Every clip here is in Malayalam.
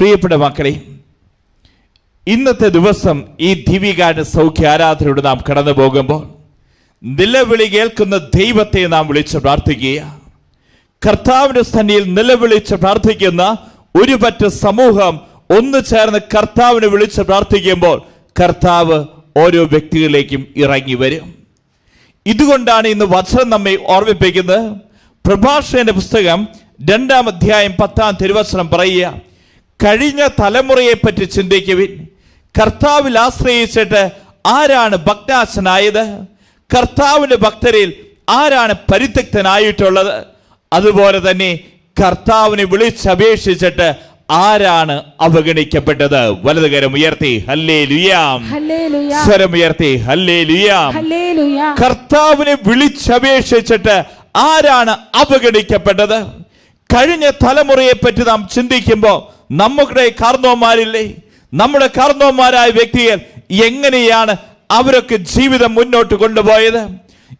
പ്രിയപ്പെട്ട മക്കളെ ഇന്നത്തെ ദിവസം ഈ ദിവികാന സൗഖ്യ ആരാധനയോട് നാം കടന്നു പോകുമ്പോൾ നിലവിളി കേൾക്കുന്ന ദൈവത്തെ നാം വിളിച്ച് പ്രാർത്ഥിക്കുക കർത്താവിന്റെ സന്നിയിൽ നിലവിളിച്ച് പ്രാർത്ഥിക്കുന്ന ഒരു പറ്റ സമൂഹം ഒന്ന് ചേർന്ന് കർത്താവിനെ വിളിച്ച് പ്രാർത്ഥിക്കുമ്പോൾ കർത്താവ് ഓരോ വ്യക്തികളിലേക്കും ഇറങ്ങി വരും. ഇതുകൊണ്ടാണ് ഇന്ന് വചനം നമ്മെ ഓർമ്മിപ്പിക്കുന്നത്. പ്രഭാഷകന്റെ പുസ്തകം രണ്ടാം അധ്യായം പത്താം തിരുവചനം പറയുക. കഴിഞ്ഞ തലമുറയെ പറ്റി ചിന്തിക്കുവിൻ. കർത്താവിൽ ആശ്രയിച്ചിട്ട് ആരാണ് ഭക്താശനായത്? കർത്താവിന്റെ ഭക്തരിൽ ആരാണ് പരിത്യക്തനായിട്ടുള്ളത്? അതുപോലെ തന്നെ കർത്താവിനെ വിളിച്ചപേക്ഷിച്ചിട്ട് ആരാണ് അവഗണിക്കപ്പെട്ടത്? വലതുകരം ഉയർത്തി ഹല്ലേ ലുയാം സ്വരം ഉയർത്തി ഹല്ലേ ലുയാം കർത്താവിനെ വിളിച്ചപേക്ഷിച്ചിട്ട് ആരാണ് അവഗണിക്കപ്പെട്ടത്? കഴിഞ്ഞ തലമുറയെ പറ്റി നാം ചിന്തിക്കുമ്പോൾ നമ്മുടെ കാർന്നോന്മാരില്ലേ? നമ്മുടെ കാർന്നോന്മാരായ വ്യക്തികൾ എങ്ങനെയാണ് അവരൊക്കെ ജീവിതം മുന്നോട്ട് കൊണ്ടുപോയത്?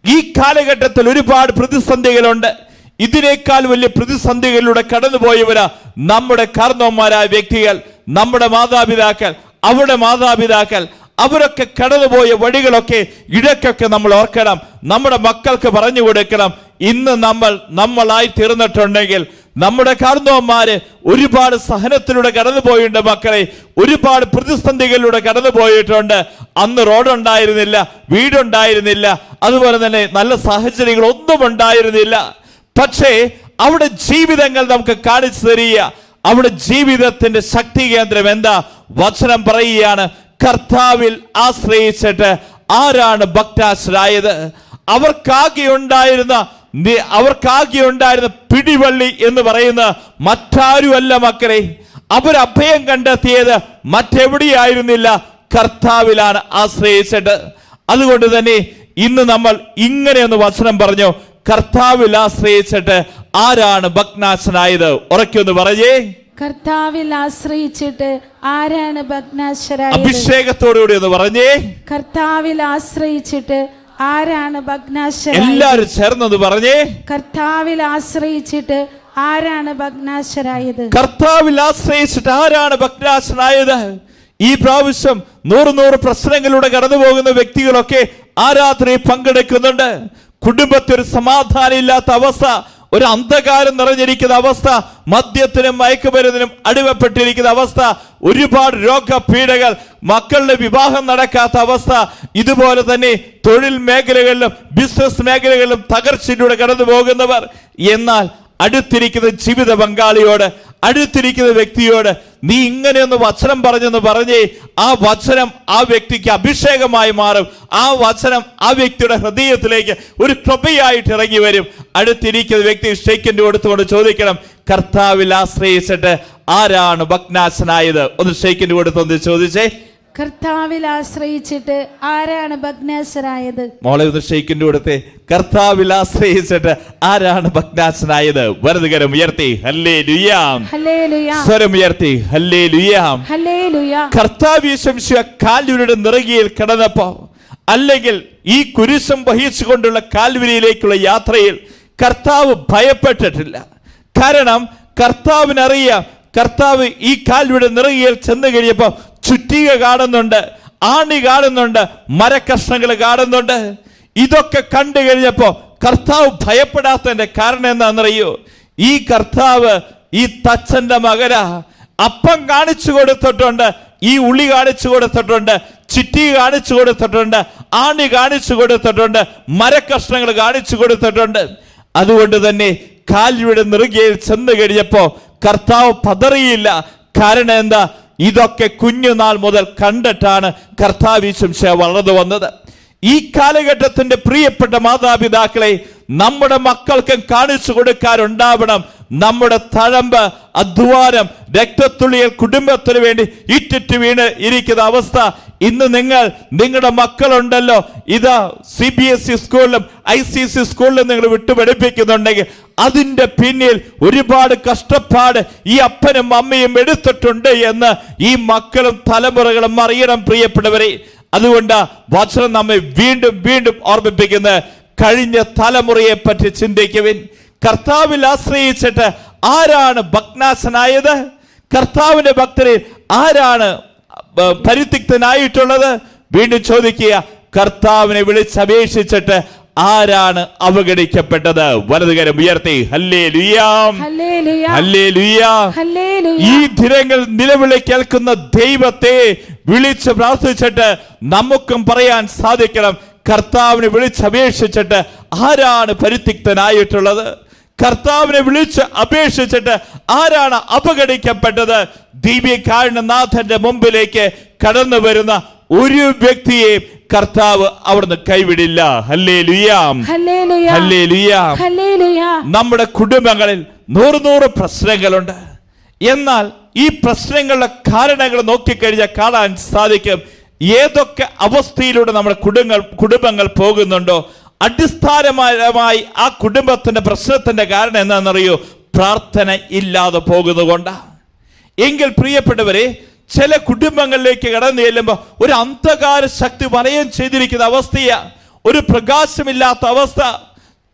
ഈ കാലഘട്ടത്തിൽ ഒരുപാട് പ്രതിസന്ധികളുണ്ട്. ഇതിനേക്കാൾ വലിയ പ്രതിസന്ധികളിലൂടെ കടന്നുപോയവരാ നമ്മുടെ കാർന്നോന്മാരായ വ്യക്തികൾ നമ്മുടെ മാതാപിതാക്കൾ അവരുടെ മാതാപിതാക്കൾ. അവരൊക്കെ കടന്നുപോയ വഴികളൊക്കെ ഇടയ്ക്കൊക്കെ നമ്മൾ ഓർക്കണം. നമ്മുടെ മക്കൾക്ക് പറഞ്ഞു കൊടുക്കണം. ഇന്ന് നമ്മൾ നമ്മളായി തീർന്നിട്ടുണ്ടെങ്കിൽ നമ്മുടെ കാർന്നവന്മാര് ഒരുപാട് സഹനത്തിലൂടെ കടന്നുപോയിട്ടുണ്ട് മക്കളെ. ഒരുപാട് പ്രതിസന്ധികളിലൂടെ കടന്നു പോയിട്ടുണ്ട്. അന്ന് റോഡുണ്ടായിരുന്നില്ല വീടുണ്ടായിരുന്നില്ല. അതുപോലെ തന്നെ നല്ല സാഹചര്യങ്ങൾ ഒന്നും ഉണ്ടായിരുന്നില്ല. പക്ഷേ അവിടെ ജീവിതങ്ങൾ നമുക്ക് കാണിച്ചു തരിക. അവിടെ ജീവിതത്തിന്റെ ശക്തി കേന്ദ്രം എന്താ? വചനം പറയുകയാണ് കർത്താവിൽ ആശ്രയിച്ചിട്ട് ആരാണ് ഭക്താശ്രായത്? അവർക്കാകെ ഉണ്ടായിരുന്ന അവർക്കാകെ ഉണ്ടായിരുന്ന പിടിവള്ളി എന്ന് പറയുന്ന മറ്റാരുമല്ല മക്കളെ. അവർ അഭയം കണ്ടെത്തിയത് മറ്റെവിടെയായിരുന്നില്ല? കർത്താവിലാണ് ആശ്രയിച്ചിട്ട് അതുകൊണ്ട് തന്നെ ഇന്ന് നമ്മൾ ഇങ്ങനെ ഒന്ന് വചനം പറഞ്ഞു. കർത്താവിൽ ആശ്രയിച്ചിട്ട് ആരാണ് ഭഗ്നാശനായത്? ഉറക്കൊന്ന് പറഞ്ഞേ. കർത്താവിൽ ആശ്രയിച്ചിട്ട് ആരാണ് ഭഗ്നാശരായത്? അഭിഷേകത്തോടുകൂടി ഒന്ന് പറഞ്ഞേ. കർത്താവിൽ ആശ്രയിച്ചിട്ട് ആരാണ് ഭഗ്നാശ എല്ലാരും ചേർന്നത് പറഞ്ഞേ. കർത്താവിൽ ആശ്രയിച്ചിട്ട് ആരാണ് ഭഗ്നാശരായത്? കർത്താവിൽ ആശ്രയിച്ചിട്ട് ആരാണ് ഭഗ്നാശനായത് ഈ പ്രാവശ്യം നൂറ് നൂറ് പ്രശ്നങ്ങളിലൂടെ കടന്നു പോകുന്ന വ്യക്തികളൊക്കെ ആരാധനയിൽ പങ്കെടുക്കുന്നുണ്ട്. കുടുംബത്തിൽ ഒരു സമാധാനം ഇല്ലാത്ത അവസ്ഥ ഒരു അന്ധകാരം നിറഞ്ഞിരിക്കുന്ന അവസ്ഥ മദ്യത്തിനും മയക്കുമരുന്നിനും അടിമപ്പെട്ടിരിക്കുന്ന അവസ്ഥ ഒരുപാട് രോഗപീഠകൾ മക്കളുടെ വിവാഹം നടക്കാത്ത അവസ്ഥ ഇതുപോലെ തന്നെ തൊഴിൽ മേഖലകളിലും ബിസിനസ് മേഖലകളിലും തകർച്ചയിലൂടെ കടന്നു പോകുന്നവർ. എന്നാൽ അടുത്തിരിക്കുന്ന ജീവിത പങ്കാളിയോട് അടുത്തിരിക്കുന്ന വ്യക്തിയോട് നീ ഇങ്ങനെയൊന്ന് വചനം പറഞ്ഞെന്ന് പറഞ്ഞ് ആ വചനം ആ വ്യക്തിക്ക് അഭിഷേകമായി മാറും. ആ വചനം ആ വ്യക്തിയുടെ ഹൃദയത്തിലേക്ക് ഒരു കൃപയായിട്ട് ഇറങ്ങി വരും. അടുത്തിരിക്കുന്ന വ്യക്തി ഷെയ്ക്കിന്റെ കൊടുത്തുകൊണ്ട് ചോദിക്കണം കർത്താവിൽ ആശ്രയിച്ചിട്ട് ആരാണ് ഭഗ്നാശനായത് ഒന്ന് ഷെയ്ക്കിന്റെ കൊടുത്തൊന്ന് ചോദിച്ചേ. കർത്താവിൽ ആശ്രയിച്ചിട്ട് ആരാണ് ഭഗ്നാശനായത്? മോളെ ഒന്ന് ഷെയ്ക്കിന്റെ കൊടുത്തേ കർത്താവിൽ ആശ്രയിച്ചിട്ട് ആരാണ് ഭഗ്നാശനായത്? വലതുകരം ഉയർത്തി ഹല്ലേ ലുയാം സ്വരം ഉയർത്തി ഹല്ലേ ലുയാം കർത്താവ് ശംശ കാൽവരിയുടെ നിറകിയിൽ കിടന്നപ്പോ അല്ലെങ്കിൽ ഈ കുരിശം വഹിച്ചുകൊണ്ടുള്ള കാൽവരിയിലേക്കുള്ള യാത്രയിൽ കർത്താവ് ഭയപ്പെട്ടിട്ടില്ല. കാരണം കർത്താവിനറിയാം കർത്താവ് ഈ കാൽവിടെ നിറകിയിൽ ചെന്ന് കഴിയപ്പോൾ ചുറ്റിക കാണുന്നുണ്ട് ആണി കാണുന്നുണ്ട് മരക്കഷ്ണങ്ങൾ കാണുന്നുണ്ട്. ഇതൊക്കെ കണ്ടു കഴിഞ്ഞപ്പോൾ കർത്താവ് ഭയപ്പെടാത്തതിന്റെ കാരണം എന്താണെന്നറിയോ? ഈ കർത്താവ് ഈ തച്ചന്റെ മകനാ. അപ്പം കാണിച്ചു കൊടുത്തിട്ടുണ്ട് ഈ ഉളി കാണിച്ചു കൊടുത്തിട്ടുണ്ട് ചിറ്റി കാണിച്ചു കൊടുത്തിട്ടുണ്ട് ആണി കാണിച്ചു കൊടുത്തിട്ടുണ്ട് മരക്കഷ്ണങ്ങൾ കാണിച്ചു കൊടുത്തിട്ടുണ്ട്. അതുകൊണ്ട് തന്നെ കാലിയുടെ നെറുകയിൽ ചെന്ന് കഴിഞ്ഞപ്പോൾ കർത്താവ് പതറിയില്ല. കാരണം എന്താ? ഇതൊക്കെ കുഞ്ഞുനാൾ മുതൽ കണ്ടിട്ടാണ് കർത്താവ് ശംശ വളർന്നു വന്നത്. ഈ കാലഘട്ടത്തിന്റെ പ്രിയപ്പെട്ട മാതാപിതാക്കളെ നമ്മുടെ മക്കൾക്കും കാണിച്ചു കൊടുക്കാറുണ്ടാവണം നമ്മുടെ തഴമ്പ് അധ്വാനം രക്തത്തുള്ളിയൽ കുടുംബത്തിന് വേണ്ടി ഇറ്റിറ്റ് വീണ് ഇരിക്കുന്ന അവസ്ഥ. ഇന്ന് നിങ്ങൾ നിങ്ങളുടെ മക്കളുണ്ടല്ലോ. ഇത് സി ബി എസ് ഇ സ്കൂളിലും ഐ സി സി സ്കൂളിലും നിങ്ങൾ വിട്ടുപഠിപ്പിക്കുന്നുണ്ടെങ്കിൽ അതിന്റെ പിന്നിൽ ഒരുപാട് കഷ്ടപ്പാട് ഈ അപ്പനും അമ്മയും എടുത്തിട്ടുണ്ട് എന്ന് ഈ മക്കളും തലമുറകളും അറിയണം പ്രിയപ്പെട്ടവരെ. അതുകൊണ്ട് വചനം നമ്മെ വീണ്ടും വീണ്ടും ഓർമ്മിപ്പിക്കുന്നത്. കഴിഞ്ഞ തലമുറയെ പറ്റി ചിന്തിക്കുവിൻ. കർത്താവിൽ ആശ്രയിച്ചിട്ട് ആരാണ് ഭഗ്നാശനായത് കർത്താവിന്റെ ഭക്തരിൽ ആരാണ് പരിത്യക്തനായിട്ടുള്ളത് വീണ്ടും ചോദിക്കുക. കർത്താവിനെ വിളിച്ചപേക്ഷിച്ചിട്ട് ആരാണ് അവഗണിക്കപ്പെട്ടത്? വലതുകരം ഉയർത്തി. ഹല്ലേ ഈ ദിനങ്ങൾ നിലവിളി കേൾക്കുന്ന ദൈവത്തെ വിളിച്ച് പ്രാർത്ഥിച്ചിട്ട് നമുക്കും പറയാൻ സാധിക്കണം. കർത്താവിനെ വിളിച്ചപേക്ഷിച്ചിട്ട് ആരാണ് പരിത്യക്തനായിട്ടുള്ളത് കർത്താവിനെ വിളിച്ച് അപേക്ഷിച്ചിട്ട് ആരാണ് അപകടിക്കപ്പെട്ടത് ദിവ്യകാരണനാഥന്റെ മുമ്പിലേക്ക് കടന്നു വരുന്ന ഒരു വ്യക്തിയെ കർത്താവ് അവിടുന്ന് കൈവിടില്ല. നമ്മുടെ കുടുംബങ്ങളിൽ നൂറ് നൂറ് പ്രശ്നങ്ങളുണ്ട്. എന്നാൽ ഈ പ്രശ്നങ്ങളുടെ കാരണങ്ങൾ നോക്കിക്കഴിഞ്ഞാൽ കാണാൻ സാധിക്കും. ഏതൊക്കെ അവസ്ഥയിലൂടെ നമ്മുടെ കുടുംബങ്ങൾ കുടുംബങ്ങൾ പോകുന്നുണ്ടോ? അടിസ്ഥാനപരമായി ആ കുടുംബത്തിന്റെ പ്രശ്നത്തിന്റെ കാരണം എന്താണെന്നറിയോ? പ്രാർത്ഥന ഇല്ലാതെ പോകുന്നതുകൊണ്ടാണ്. എങ്കിൽ പ്രിയപ്പെട്ടവരെ ചില കുടുംബങ്ങളിലേക്ക് കടന്നു ചെല്ലുമ്പോൾ ഒരു അന്ധകാര ശക്തി വലയം ചെയ്തിരിക്കുന്ന അവസ്ഥയാ. ഒരു പ്രകാശമില്ലാത്ത അവസ്ഥ.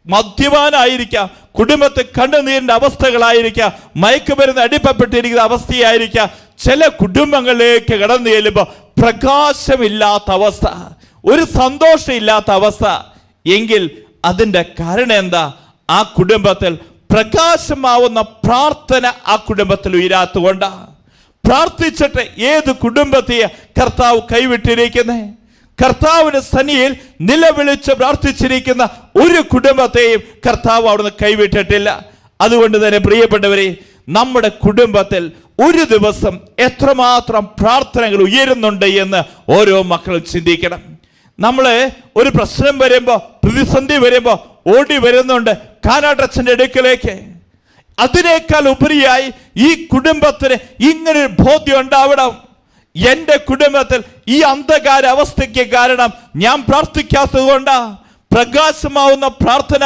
മദ്യപാനായിരിക്കാം കുടുംബത്തെ കണ്ണുനീരിന്റെ അവസ്ഥകളായിരിക്കാം മയക്കുമരുന്ന് അടിപ്പപ്പെട്ടിരിക്കുന്ന അവസ്ഥയായിരിക്കാം. ചില കുടുംബങ്ങളിലേക്ക് കടന്നു ചെല്ലുമ്പോൾ പ്രകാശമില്ലാത്ത അവസ്ഥ ഒരു സന്തോഷമില്ലാത്ത അവസ്ഥ. എങ്കിൽ അതിന്റെ കാരണം എന്താ? ആ കുടുംബത്തിൽ പ്രകാശമാവുന്ന പ്രാർത്ഥന ആ കുടുംബത്തിൽ ഉയരാത്തുകൊണ്ടാണ് പ്രാർത്ഥിച്ചിട്ട് ഏത് കുടുംബത്തെ കർത്താവ് കൈവിട്ടിരിക്കുന്നേ? കർത്താവിന് സനിയിൽ നിലവിളിച്ച് പ്രാർത്ഥിച്ചിരിക്കുന്ന ഒരു കുടുംബത്തെയും കർത്താവ് അവിടുന്ന് കൈവിട്ടിട്ടില്ല. അതുകൊണ്ട് തന്നെ പ്രിയപ്പെട്ടവരെ നമ്മുടെ കുടുംബത്തിൽ ഒരു ദിവസം എത്രമാത്രം പ്രാർത്ഥനകൾ ഉയരുന്നുണ്ട് എന്ന് ഓരോ മക്കളും ചിന്തിക്കണം. നമ്മൾ ഒരു പ്രശ്നം വരുമ്പോൾ പ്രതിസന്ധി വരുമ്പോൾ ഓടി വരുന്നുണ്ട് കാനാട്ടച്ഛന്റെ അടുക്കലേക്ക്. അതിനേക്കാൾ ഉപരിയായി ഈ കുടുംബത്തിന് ഇങ്ങനെ ഒരു ബോധ്യം ഉണ്ടാവണം. എന്റെ കുടുംബത്തിൽ ഈ അന്ധകാര അവസ്ഥയ്ക്ക് കാരണം ഞാൻ പ്രാർത്ഥിക്കാത്തത് കൊണ്ടാ പ്രകാശമാവുന്ന പ്രാർത്ഥന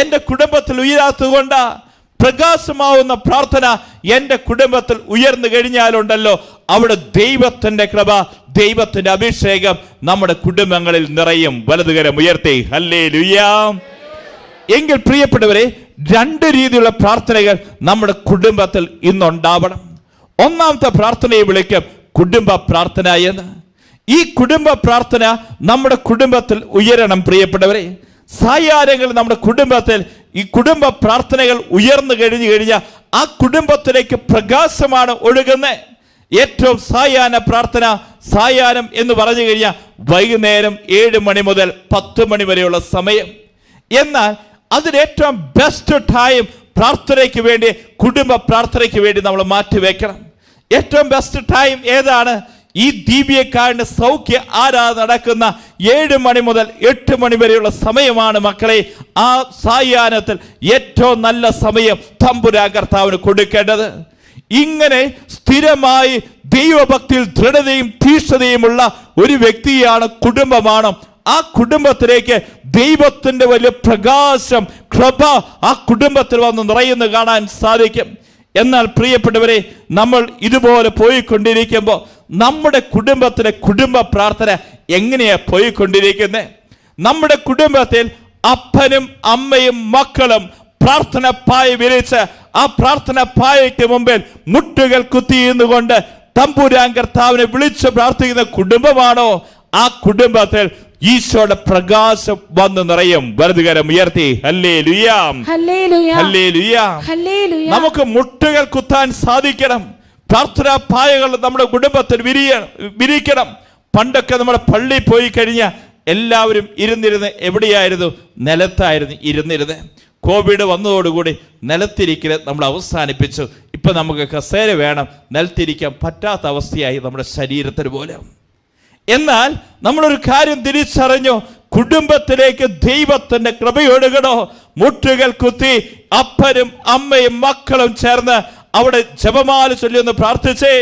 എന്റെ കുടുംബത്തിൽ ഉയരാത്തത് കൊണ്ടാ പ്രകാശമാവുന്ന പ്രാർത്ഥന എന്റെ കുടുംബത്തിൽ ഉയർന്നു കഴിഞ്ഞാലുണ്ടല്ലോ. അവിടെ ദൈവത്തിന്റെ കൃപ ദൈവത്തിന്റെ അഭിഷേകം നമ്മുടെ കുടുംബങ്ങളിൽ നിറയും വലതുകരം ഉയർത്തി. ഹല്ലേ ലുയാം എങ്കിൽ പ്രിയപ്പെട്ടവരെ രണ്ട് രീതിയിലുള്ള പ്രാർത്ഥനകൾ നമ്മുടെ കുടുംബത്തിൽ ഇന്നുണ്ടാവണം. ഒന്നാമത്തെ പ്രാർത്ഥനയെ വിളിക്കും കുടുംബ പ്രാർത്ഥന എന്ന്. ഈ കുടുംബ പ്രാർത്ഥന നമ്മുടെ കുടുംബത്തിൽ ഉയരണം പ്രിയപ്പെട്ടവരെ. സായാഹ്നങ്ങൾ നമ്മുടെ കുടുംബത്തിൽ ഈ കുടുംബ പ്രാർത്ഥനകൾ ഉയർന്നു കഴിഞ്ഞു കഴിഞ്ഞാൽ ആ കുടുംബത്തിലേക്ക് പ്രകാശമാണ് ഒഴുകുന്നത്. ഏറ്റവും സായാഹ്ന പ്രാർത്ഥന സായാഹ്നം എന്ന് പറഞ്ഞു കഴിഞ്ഞാൽ വൈകുന്നേരം ഏഴ് മണി മുതൽ പത്ത് മണി വരെയുള്ള സമയം. എന്നാൽ അതിന് ഏറ്റവും ബെസ്റ്റ് ടൈം പ്രാർത്ഥനയ്ക്ക് വേണ്ടി കുടുംബ പ്രാർത്ഥനയ്ക്ക് വേണ്ടി നമ്മൾ മാറ്റിവെക്കണം ഏറ്റവും ബെസ്റ്റ് ടൈം ഏതാണ്? ഈ ദീപിയക്കാരന്റെ സൗഖ്യ ആരാ നടക്കുന്ന ഏഴ് മണി മുതൽ എട്ട് മണി വരെയുള്ള സമയമാണ് മക്കളെ ആ സായാഹ്നത്തിൽ ഏറ്റവും നല്ല സമയം തമ്പുരാ കർത്താവിന് കൊടുക്കേണ്ടത്. ഇങ്ങനെ സ്ഥിരമായി ദൈവഭക്തിയിൽ ദൃഢതയും തീഷ്ണതയുമുള്ള ഒരു വ്യക്തിയാണ് കുടുംബമാണ് ആ കുടുംബത്തിലേക്ക് ദൈവത്തിന്റെ വലിയ പ്രകാശം കൃപ ആ കുടുംബത്തിൽ വന്ന് നിറയുന്നു കാണാൻ സാധിക്കും. എന്നാൽ പ്രിയപ്പെട്ടവരെ നമ്മൾ ഇതുപോലെ പോയിക്കൊണ്ടിരിക്കുമ്പോൾ നമ്മുടെ കുടുംബത്തിലെ കുടുംബ പ്രാർത്ഥന എങ്ങനെയാണ് പോയിക്കൊണ്ടിരിക്കുന്നത് നമ്മുടെ കുടുംബത്തിൽ അപ്പനും അമ്മയും മക്കളും പ്രാർത്ഥന പായ വിരിച്ച് ആ പ്രാർത്ഥന പായയ്ക്ക് മുമ്പിൽ മുട്ടുകൾ കുത്തിയിരുന്നുകൊണ്ട് തമ്പുരാൻ കർത്താവിനെ വിളിച്ച് പ്രാർത്ഥിക്കുന്ന കുടുംബമാണോ ആ കുടുംബത്തിൽ ഈശോയുടെ പ്രകാശം വന്ന് നിറയും. വലതുകരം ഉയർത്തി. ഹല്ലേ ലുയാം ഹല്ലേലൂയ. ഹല്ലേ ലുയാം നമുക്ക് മുട്ടുകൾ കുത്താൻ സാധിക്കണം. പ്രാർത്ഥനാ പായകൾ നമ്മുടെ കുടുംബത്തിൽ വിരിയ വിരിക്കണം പണ്ടൊക്കെ നമ്മുടെ പള്ളി പോയി കഴിഞ്ഞ എല്ലാവരും ഇരുന്നിരുന്ന് എവിടെയായിരുന്നു? നിലത്തായിരുന്നു ഇരുന്നിരുന്ന്. കോവിഡ് വന്നതോടുകൂടി നിലത്തിരിക്കൽ നമ്മൾ അവസാനിപ്പിച്ചു. ഇപ്പം നമുക്ക് കസേര വേണം. നിലത്തിരിക്കാൻ പറ്റാത്ത അവസ്ഥയായി നമ്മുടെ ശരീരത്തിന് പോലെ. എന്നാൽ നമ്മളൊരു കാര്യം തിരിച്ചറിഞ്ഞു. കുടുംബത്തിലേക്ക് ദൈവത്തിന്റെ കൃപയൊഴുകണോ മുട്ടുകൾ കുത്തി അപ്പനും അമ്മയും മക്കളും ചേർന്ന് അവിടെ ജപമാല ചൊല്ലിയൊന്ന് പ്രാർത്ഥിച്ചേ.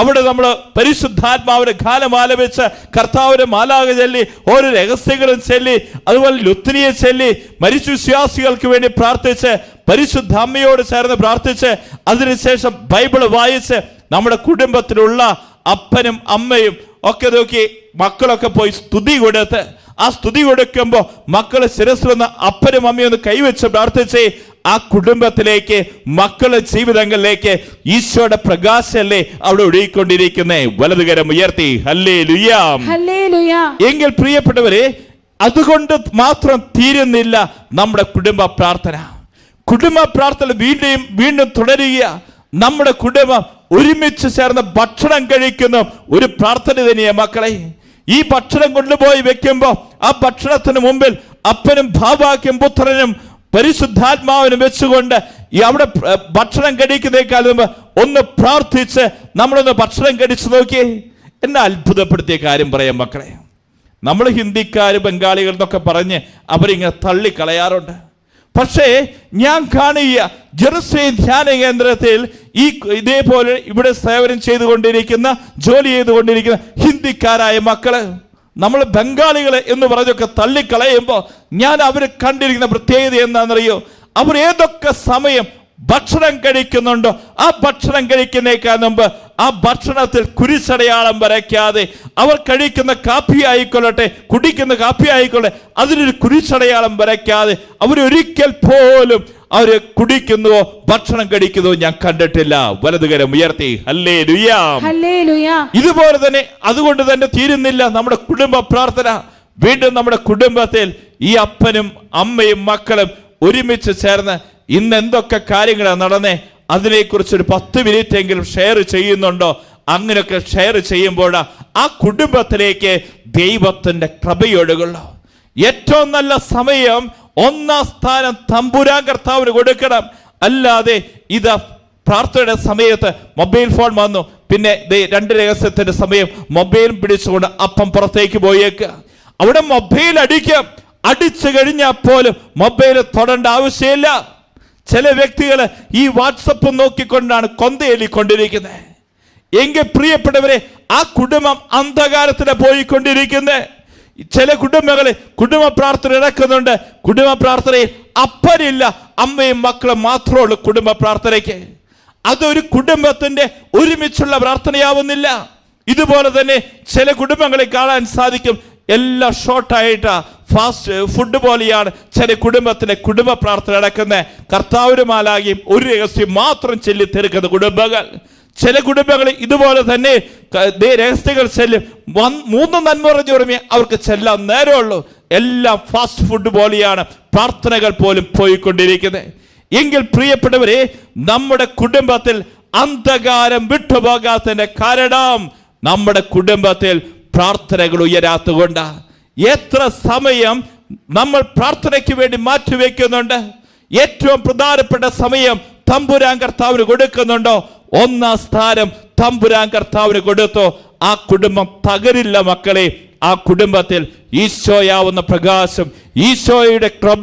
അവിടെ നമ്മൾ പരിശുദ്ധാത്മാവിന്റെ ഗാനമാല വെച്ച് കർത്താവിന്റെ മാലാക ചൊല്ലി ഓരോ രഹസ്യങ്ങളും ചൊല്ലി അതുപോലെ ലുത്തിനിയെ ചൊല്ലി മരിച്ചു വിശ്വാസികൾക്ക് വേണ്ടി പ്രാർത്ഥിച്ച് പരിശുദ്ധ അമ്മയോട് ചേർന്ന് പ്രാർത്ഥിച്ച് അതിനുശേഷം ബൈബിൾ വായിച്ച് നമ്മുടെ കുടുംബത്തിലുള്ള അപ്പനും അമ്മയും ഒക്കെ നോക്കി മക്കളൊക്കെ പോയി സ്തുതി കൊടുത്ത് ആ സ്തുതി കൊടുക്കുമ്പോൾ ശിരസ് വന്ന് അപ്പനും അമ്മയും ഒന്ന് കൈവച്ച് പ്രാർത്ഥിച്ച് ആ കുടുംബത്തിലേക്ക് മക്കളുടെ ജീവിതങ്ങളിലേക്ക് ഈശോയുടെ പ്രകാശല്ലേ അവിടെ ഒഴുകിക്കൊണ്ടിരിക്കുന്നേ. വലതുകരം ഉയർത്തി ഹല്ലേ ലുയാം എങ്കിൽ പ്രിയപ്പെട്ടവരെ അതുകൊണ്ട് മാത്രം തീരുന്നില്ല നമ്മുടെ കുടുംബ പ്രാർത്ഥന. കുടുംബ പ്രാർത്ഥന വീണ്ടും വീണ്ടും തുടരുക. നമ്മുടെ കുടുംബം ഒരുമിച്ച് ചേർന്ന് ഭക്ഷണം കഴിക്കുന്ന. ഒരു പ്രാർത്ഥന തന്നെയാണ് മക്കളെ. ഈ ഭക്ഷണം കൊണ്ടുപോയി വെക്കുമ്പോൾ ആ ഭക്ഷണത്തിന് മുമ്പിൽ അപ്പനും ഭാവാക്യം പുത്രനും പരിശുദ്ധാത്മാവിനും വെച്ചുകൊണ്ട് ഈ അവിടെ ഭക്ഷണം കഴിക്കുന്നേക്കാൾ ഒന്ന് പ്രാർത്ഥിച്ച് നമ്മളൊന്ന് ഭക്ഷണം കഴിച്ചു നോക്കിയേ. എന്നെ അത്ഭുതപ്പെടുത്തിയ കാര്യം പറയാം മക്കളെ. നമ്മൾ ഹിന്ദിക്കാർ ബംഗാളികൾ എന്നൊക്കെ പറഞ്ഞ് അവരിങ്ങനെ തള്ളിക്കളയാറുണ്ട്. പക്ഷേ ഞാൻ കാണുക ജെറുസലേം ധ്യാന കേന്ദ്രത്തിൽ ഈ ഇതേപോലെ ഇവിടെ സേവനം ചെയ്തുകൊണ്ടിരിക്കുന്ന ജോലി ചെയ്തുകൊണ്ടിരിക്കുന്ന ഹിന്ദിക്കാരായ മക്കൾ നമ്മൾ ബംഗാളികളെ എന്ന് പറഞ്ഞൊക്കെ തള്ളിക്കളയുമ്പോൾ ഞാൻ അവർ കണ്ടിരിക്കുന്ന പ്രത്യേകത എന്താണെന്നറിയോ? അവർ ഏതൊക്കെ സമയം ഭക്ഷണം കഴിക്കുന്നുണ്ടോ ആ ഭക്ഷണം കഴിക്കുന്നേക്കാൾ മുമ്പ് ആ ഭക്ഷണത്തിൽ കുരിശടയാളം വരയ്ക്കാതെ അവർ കഴിക്കുന്ന കാപ്പി ആയിക്കൊള്ളട്ടെ കുടിക്കുന്ന കാപ്പി ആയിക്കൊള്ളട്ടെ അതിനൊരു കുരിശടയാളം വരയ്ക്കാതെ അവരൊരിക്കൽ പോലും അവർ കുടിക്കുന്നുവോ ഭക്ഷണം കഴിക്കുന്നുവോ ഞാൻ കണ്ടിട്ടില്ല. വലതുകരം ഉയർത്തി ഹല്ലേലൂയ. ഇതുപോലെ തന്നെ അതുകൊണ്ട് തന്നെ തീരുന്നില്ല നമ്മുടെ കുടുംബ പ്രാർത്ഥന. വീണ്ടും നമ്മുടെ കുടുംബത്തിൽ ഈ അപ്പനും അമ്മയും മക്കളും ഒരുമിച്ച് ചേർന്ന് ഇന്ന് എന്തൊക്കെ കാര്യങ്ങളാണ് നടന്നേ അതിനെക്കുറിച്ച് ഒരു പത്ത് മിനിറ്റ് എങ്കിലും ഷെയർ ചെയ്യുന്നുണ്ടോ? അങ്ങനെയൊക്കെ ഷെയർ ചെയ്യുമ്പോൾ ആ കുടുംബത്തിലേക്ക് ദൈവത്തിന്റെ കൃപയൊഴുകുള്ളൂ ഏറ്റവും നല്ല സമയം ഒന്നാം സ്ഥാനം തമ്പുരാൻ കർത്താവിന് കൊടുക്കണം. അല്ലാതെ ഇത് പ്രാർത്ഥനയുടെ സമയത്ത് മൊബൈൽ ഫോൺ വന്നു. പിന്നെ രണ്ട് രഹസ്യത്തിന്റെ സമയം മൊബൈൽ പിടിച്ചുകൊണ്ട് അപ്പം പുറത്തേക്ക് പോയേക്കുക അവിടെ മൊബൈൽ അടിക്കാം. അടിച്ചു കഴിഞ്ഞാൽ പോലും മൊബൈൽ തൊടേണ്ട ആവശ്യമില്ല. ചില വ്യക്തികൾ ഈ വാട്സപ്പ് നോക്കിക്കൊണ്ടാണ് കൊന്തയെല്ലിക്കൊണ്ടിരിക്കുന്നത് എങ്കിൽ പ്രിയപ്പെട്ടവരെ ആ കുടുംബം അന്ധകാരത്തിന് പോയിക്കൊണ്ടിരിക്കുന്നത്. ചില കുടുംബങ്ങളെ കുടുംബ പ്രാർത്ഥന ഇടക്കുന്നുണ്ട് കുടുംബ പ്രാർത്ഥനയിൽ അപ്പനില്ല അമ്മയും മക്കളും മാത്രമേ ഉള്ളൂ കുടുംബ പ്രാർത്ഥനയ്ക്ക്. അതൊരു കുടുംബത്തിന്റെ ഒരുമിച്ചുള്ള പ്രാർത്ഥനയാവുന്നില്ല. ഇതുപോലെ തന്നെ ചില കുടുംബങ്ങളെ കാണാൻ സാധിക്കും. എല്ലാം ഷോർട്ടായിട്ട് ഫാസ്റ്റ് ഫുഡ് പോലെയാണ്. ചില കുടുംബത്തിന് കുടുംബ പ്രാർത്ഥന നടക്കുന്നത് കർത്താവുരുമാലാകിയും ഒരു രഹസ്യം മാത്രം ചൊല്ലി തീർക്കുന്ന കുടുംബങ്ങൾ. ചില കുടുംബങ്ങൾ ഇതുപോലെ തന്നെ രഹസ്യങ്ങൾ ചെല്ലും. മൂന്ന് നന്മ പറഞ്ഞുറമേ അവർക്ക് ചെല്ലാൻ നേരമുള്ളൂ. എല്ലാം ഫാസ്റ്റ് ഫുഡ് പോലെയാണ്. പ്രാർത്ഥനകൾ പോലും പോയിക്കൊണ്ടിരിക്കുന്നത് എങ്കിൽ പ്രിയപ്പെട്ടവരെ നമ്മുടെ കുടുംബത്തിൽ അന്ധകാരം വിട്ടുപോകാത്തതിന്റെ കാരണം നമ്മുടെ കുടുംബത്തിൽ പ്രാർത്ഥനകൾ ഉയരാത്തുകൊണ്ട് എത്ര സമയം നമ്മൾ പ്രാർത്ഥനയ്ക്ക് വേണ്ടി മാറ്റിവെക്കുന്നുണ്ട് ഏറ്റവും പ്രധാനപ്പെട്ട സമയം തമ്പുരാൻ കർത്താവിന് കൊടുക്കുന്നുണ്ടോ? ഒന്നാം സ്ഥാനം തമ്പുരാൻ കർത്താവിന് കൊടുത്തോ. ആ കുടുംബം തകരില്ല മക്കളെ. ആ കുടുംബത്തിൽ ഈശോയാവുന്ന പ്രകാശം ഈശോയുടെ കൃപ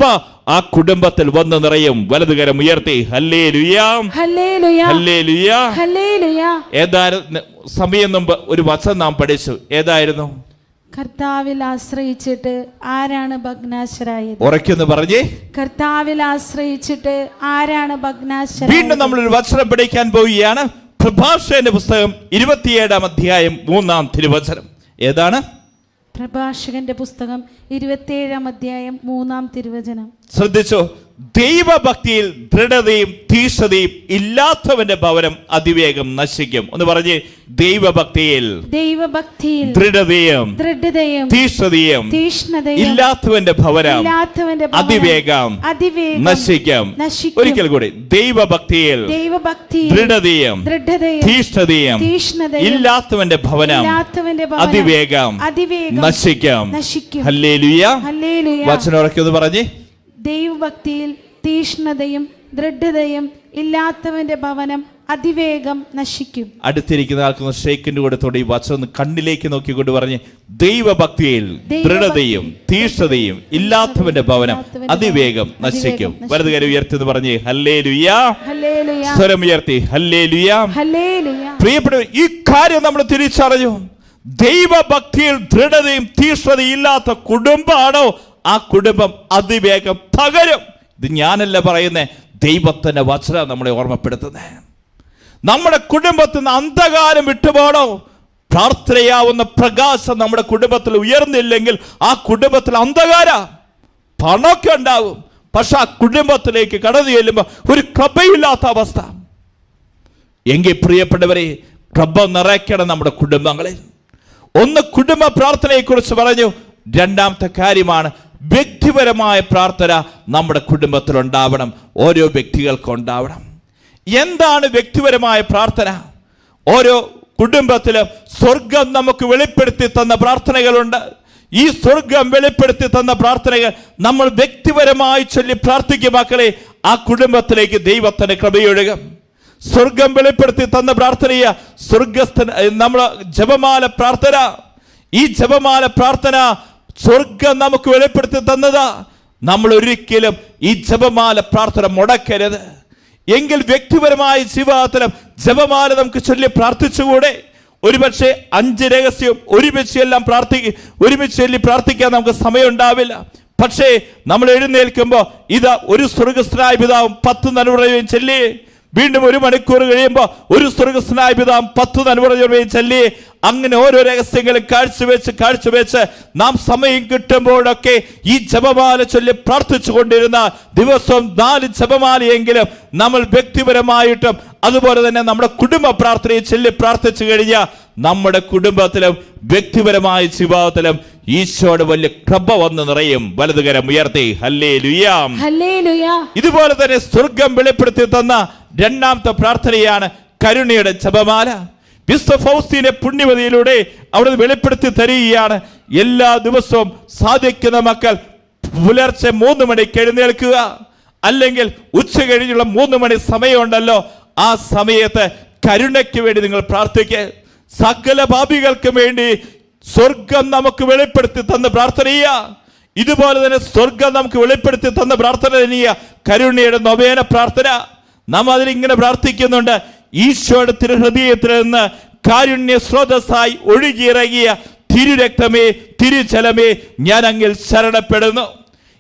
ആ കുടുംബത്തിൽ വന്ന് നിറയും വലതുകരം ഉയർത്തി ഹല്ലേ ഏതായിരുന്നു സമയം മുമ്പ് ഒരു വശം നാം പഠിച്ചു. ഏതായിരുന്നു? കർത്താവിൽ ആശ്രയിച്ചിട്ട് ആരാണ് ഭഗ്നാശരായത്? ഉറക്കുന്നു പറഞ്ഞേ. കർത്താവിൽ ആശ്രയിച്ചിട്ട് ആരാണ് വീണ്ടും നമ്മൾ ഒരു വചനം പഠിക്കാൻ പോവുകയാണ്. പ്രഭാഷകന്റെ പുസ്തകം ഇരുപത്തിയേഴാം അധ്യായം മൂന്നാം തിരുവചനം. ഏതാണ്? പ്രഭാഷകന്റെ പുസ്തകം ഇരുപത്തിയേഴാം അധ്യായം മൂന്നാം തിരുവചനം. ശ്രദ്ധിച്ചോ? ദൈവഭക്തിയിൽ ദൃഢതയും തീഷ്ണതയും ഇല്ലാത്തവന്റെ ഭവനം അതിവേഗം നശിക്കും. എന്ന് പറഞ്ഞ് ദൈവഭക്തിയിൽ ദൈവഭക്തിയിൽ ദൃഢതയും ദൃഢതയും തീഷ്ണതയും തീഷ്ണതയും ഇല്ലാത്തവന്റെ ഭവനം ഇല്ലാത്തവന്റെ അതിവേഗം അതിവേഗം നശിക്കും. ഒരിക്കൽ കൂടി ദൈവഭക്തിയിൽ ദൈവഭക്തിയിൽ ദൃഢതയും ദൃഢതയും തീഷ്ണതയും തീഷ്ണതയും ഇല്ലാത്തവന്റെ ഭവനം ഇല്ലാത്തവന്റെ അതിവേഗം അതിവേഗം നശിക്കും. നശിക്കും. ഹല്ലേലൂയ. ഹല്ലേലൂയ. വചനം ഒന്ന് പറഞ്ഞ്. ദൈവഭക്തിയിൽ തീഷ്ണതയും ദൃഢതയും ഇല്ലാത്തവന്റെ ഭവനം അതിവേഗം നശിക്കും. അടുത്തിരിക്കുന്ന ആൾക്കൊന്ന് ഷേക്കിന്റെ കൂടെ തുടങ്ങി വചനം കണ്ണിലേക്ക് നോക്കിക്കൊണ്ട് പറഞ്ഞ് ദൈവഭക്തിയിൽ ദൈവഭക്തി- ദൃഢതയും തീഷ്ണതയും ഇല്ലാത്തവന്റെ ഭവനം അതിവേഗം നശിക്കും അതിവേഗം വലതുകര ഉയർത്തി പറഞ്ഞ് ഹല്ലേ ലുയാ ഹല്ലേലൂയ. സ്വരം ഉയർത്തി ഹല്ലേ ലുയാ പ്രിയപ്പെട്ട ഈ കാര്യം നമ്മൾ തിരിച്ചറിഞ്ഞു. ദൈവഭക്തിയിൽ ദൃഢതയും തീഷ്ണതയും ഇല്ലാത്ത കുടുംബമാണോ ആ കുടുംബം അതിവേഗം തകരും. ഇത് ഞാനല്ല പറയുന്നേ? ദൈവത്തിന്റെ വചനം നമ്മളെ ഓർമ്മപ്പെടുത്തുന്നത് നമ്മുടെ കുടുംബത്തിൽ നിന്ന് അന്ധകാരം വിട്ടുപോകണോ പ്രാർത്ഥനയാവുന്ന പ്രകാശം നമ്മുടെ കുടുംബത്തിൽ ഉയർന്നില്ലെങ്കിൽ ആ കുടുംബത്തിൽ അന്ധകാര പണമൊക്കെ ഉണ്ടാവും. പക്ഷെ ആ കുടുംബത്തിലേക്ക് കടന്നു ചെല്ലുമ്പോൾ ഒരു കൃപയില്ലാത്ത അവസ്ഥ. എങ്കിൽ പ്രിയപ്പെട്ടവരെ കൃപ നിറയ്ക്കണം നമ്മുടെ കുടുംബങ്ങളിൽ. ഒന്ന് കുടുംബ പ്രാർത്ഥനയെക്കുറിച്ച് പറഞ്ഞു. രണ്ടാമത്തെ കാര്യമാണ് വ്യക്തിപരമായ പ്രാർത്ഥന നമ്മുടെ കുടുംബത്തിൽ ഉണ്ടാവണം. ഓരോ വ്യക്തികൾക്കും ഉണ്ടാവണം. എന്താണ് വ്യക്തിപരമായ പ്രാർത്ഥന? ഓരോ കുടുംബത്തിലും സ്വർഗം നമുക്ക് വെളിപ്പെടുത്തി തന്ന പ്രാർത്ഥനകളുണ്ട്. ഈ സ്വർഗം വെളിപ്പെടുത്തി തന്ന പ്രാർത്ഥനകൾ നമ്മൾ വ്യക്തിപരമായി ചൊല്ലി പ്രാർത്ഥിക്കും മക്കളെ. ആ കുടുംബത്തിലേക്ക് ദൈവത്തിന് കൃപയൊഴുകും. സ്വർഗം വെളിപ്പെടുത്തി തന്ന പ്രാർത്ഥനയ സ്വർഗസ്ഥ നമ്മൾ ജപമാല പ്രാർത്ഥന. ഈ ജപമാല പ്രാർത്ഥന സ്വർഗം നമുക്ക് വെളിപ്പെടുത്തി തന്നത്. നമ്മൾ ഒരിക്കലും ഈ ജപമാല പ്രാർത്ഥന മുടക്കരുത്. എങ്കിൽ വ്യക്തിപരമായ ജീവിതത്തിലും ജപമാല നമുക്ക് ചൊല്ലി പ്രാർത്ഥിച്ചുകൂടെ? ഒരുപക്ഷെ അഞ്ച് രഹസ്യം ഒരുമിച്ച് എല്ലാം പ്രാർത്ഥി ഒരുമിച്ച് ചൊല്ലി പ്രാർത്ഥിക്കാൻ നമുക്ക് സമയം ഉണ്ടാവില്ല പക്ഷേ നമ്മൾ എഴുന്നേൽക്കുമ്പോൾ ഇത് ഒരു സ്വർഗസ്ഥനായ പിതാവും പത്ത് നന്മയും ചൊല്ലി. വീണ്ടും ഒരു മണിക്കൂർ കഴിയുമ്പോൾ ഒരു സ്വർഗസ്നായ പിതാം പത്ത് നന്മയും ചൊല്ലി അങ്ങനെ ഓരോ രഹസ്യങ്ങളും കാഴ്ചവെച്ച് കാഴ്ചവെച്ച് നാം സമയം കിട്ടുമ്പോഴൊക്കെ ഈ ജപമാല ചൊല്ലി പ്രാർത്ഥിച്ചു കൊണ്ടിരുന്ന ദിവസവും നാല് ജപമാലയെങ്കിലും നമ്മൾ വ്യക്തിപരമായിട്ടും അതുപോലെ തന്നെ നമ്മുടെ കുടുംബ പ്രാർത്ഥനയെ ചൊല്ലി പ്രാർത്ഥിച്ചു കഴിഞ്ഞാൽ നമ്മുടെ കുടുംബത്തിലും വ്യക്തിപരമായ ജീവിതത്തിലും ഈശോയുടെ വലിയ കൃപ വന്ന് നിറയും വലതുകരം ഉയർത്തി. ഇതുപോലെ തന്നെ സ്വർഗം വെളിപ്പെടുത്തി തന്ന രണ്ടാമത്തെ പ്രാർത്ഥനയാണ് കരുണയുടെ ജപമാല. വിശ്വ ഫൗസ്തീനെ പുണ്യവതിയിലൂടെ അവിടെ വെളിപ്പെടുത്തി തരികയാണ്. എല്ലാ ദിവസവും സാധിക്കുന്ന മക്കൾ പുലർച്ചെ മൂന്ന് മണിക്ക് എഴുന്നേൽക്കുക. അല്ലെങ്കിൽ ഉച്ച കഴിഞ്ഞുള്ള മൂന്ന് മണി സമയമുണ്ടല്ലോ. ആ സമയത്ത് കരുണയ്ക്ക് വേണ്ടി നിങ്ങൾ പ്രാർത്ഥിക്കുക സകല പാപികൾക്കും വേണ്ടി സ്വർഗം നമുക്ക് വെളിപ്പെടുത്തി തന്ന പ്രാർത്ഥനയ ഇതുപോലെ തന്നെ സ്വർഗം നമുക്ക് വെളിപ്പെടുത്തി തന്ന പ്രാർത്ഥന തന്നെയ കരുണയുടെ നൊവേന പ്രാർത്ഥന. നാം അതിലിങ്ങനെ പ്രാർത്ഥിക്കുന്നുണ്ട്. ഈശോയുടെ തിരുഹൃദയത്തിൽ നിന്ന് കാരുണ്യ സ്രോതസ്സായി ഒഴുകിയിറങ്ങിയ തിരുരക്തമേ തിരുചലമേ ഞാൻ അങ്ങിൽ ശരണപ്പെടുന്നു.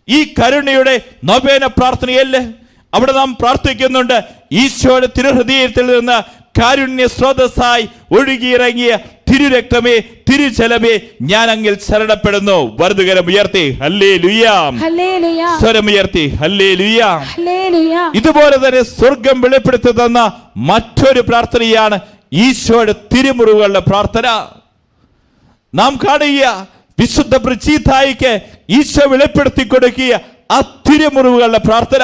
ഈ കരുണയുടെ നൊവേന പ്രാർത്ഥനയല്ലേ? അവിടെ നാം പ്രാർത്ഥിക്കുന്നുണ്ട്. ഈശോയുടെ തിരുഹൃദയത്തിൽ നിന്ന് കാരുണ്യ സ്രോതസ്സായി ഒഴുകിയിറങ്ങിയ തിരുരക്തമേ തിരുജലമേ ഞാൻ അങ്ങിൽ ശരണപ്പെടുന്നു. വറുതുകരം ഉയർത്തി. ഹല്ലേ ലുയാം സ്വരമുയർത്തി. ഹല്ലേ ലുയാം ഇതുപോലെ തന്നെ സ്വർഗം വെളിപ്പെടുത്തി തന്ന മറ്റൊരു പ്രാർത്ഥനയാണ് ഈശോയുടെ തിരുമുറിവുകളുടെ പ്രാർത്ഥന. നാം കാണുക വിശുദ്ധ പ്രചീതായിക്ക് ഈശോ വെളിപ്പെടുത്തി കൊടുക്കിയ ആ തിരുമുറിവുകളുടെ പ്രാർത്ഥന.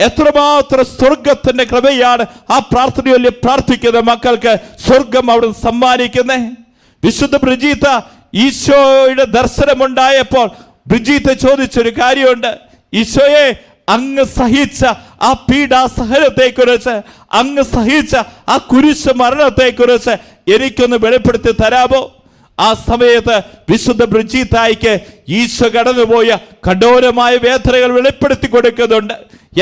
എത്രമാത്രം സ്വർഗത്തിന്റെ കൃപയാണ് ആ പ്രാർത്ഥനയല്ലേ പ്രാർത്ഥിക്കുന്ന മക്കൾക്ക് സ്വർഗം അവിടെ സമ്മാനിക്കുന്നേ. വിശുദ്ധ ബ്രിജീത്ത ഈശോയുടെ ദർശനമുണ്ടായപ്പോൾ ബ്രിജീത്ത ചോദിച്ചൊരു കാര്യമുണ്ട്. ഈശോയെ അങ്ങ് സഹിച്ച ആ പീഡാസഹനത്തെ കുറിച്ച് അങ്ങ് സഹിച്ച ആ കുരിശ് മരണത്തെ കുറിച്ച് എനിക്കൊന്ന് വെളിപ്പെടുത്തി തരാമോ? ആ സമയത്ത് വിശുദ്ധ ബ്രിജീത്തായിക്ക് ഈശോ കടന്നുപോയ കഠോരമായ വേദനകൾ വെളിപ്പെടുത്തി കൊടുക്കുന്നുണ്ട്.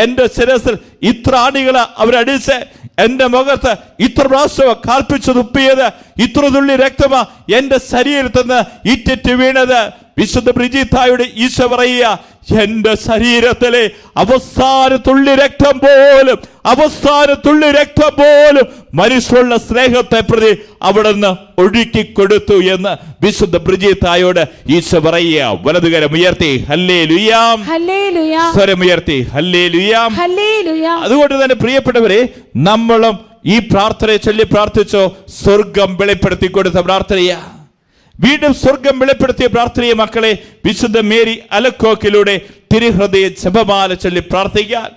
എന്റെ ശിരസിൽ ഇത്ര അണികൾ അവരടിച്ച് എന്റെ മുഖത്ത് ഇത്ര പ്രാവശ്യം കാൽപ്പിച്ചു തുപ്പിയത് ഇത്ര തുള്ളി രക്തമാ എന്റെ ശരീരത്തിൽ നിന്ന് ഇറ്റിറ്റ് വീണത്. വിശുദ്ധ ബ്രിജിത്തായുടെ ഈശോ പറയുക എന്റെ ശരീരത്തിലെ അവസാന തുള്ളി രക്തം പോലും അവസാന തുള്ളി രക്തം പോലും മനുഷ്യരുടെ സ്നേഹത്തെ പ്രതി അവിടുന്ന് ഒഴുക്കി കൊടുത്തു എന്ന് വിശുദ്ധ ബ്രിജിത്തായോട് ഈശോ പറയുക. വലതുകരം ഉയർത്തി ഹല്ലേ ലുയാം ഹല്ലേലൂയ സ്വരമുയർത്തി ഹല്ലേ ലുയാം അതുകൊണ്ട് തന്നെ പ്രിയപ്പെട്ടവരെ നമ്മളും ഈ പ്രാർത്ഥനയെ ചൊല്ലി പ്രാർത്ഥിച്ചോ സ്വർഗം വെളിപ്പെടുത്തി കൊടുത്ത പ്രാർത്ഥനയാ. വീണ്ടും സ്വർഗം വെളിപ്പെടുത്തിയ പ്രാർത്ഥനയെ മക്കളെ വിശുദ്ധ മേരി അലക്കോക്കിലൂടെ തിരുഹൃദയ ജപമാല ചൊല്ലി പ്രാർത്ഥിക്കാൻ.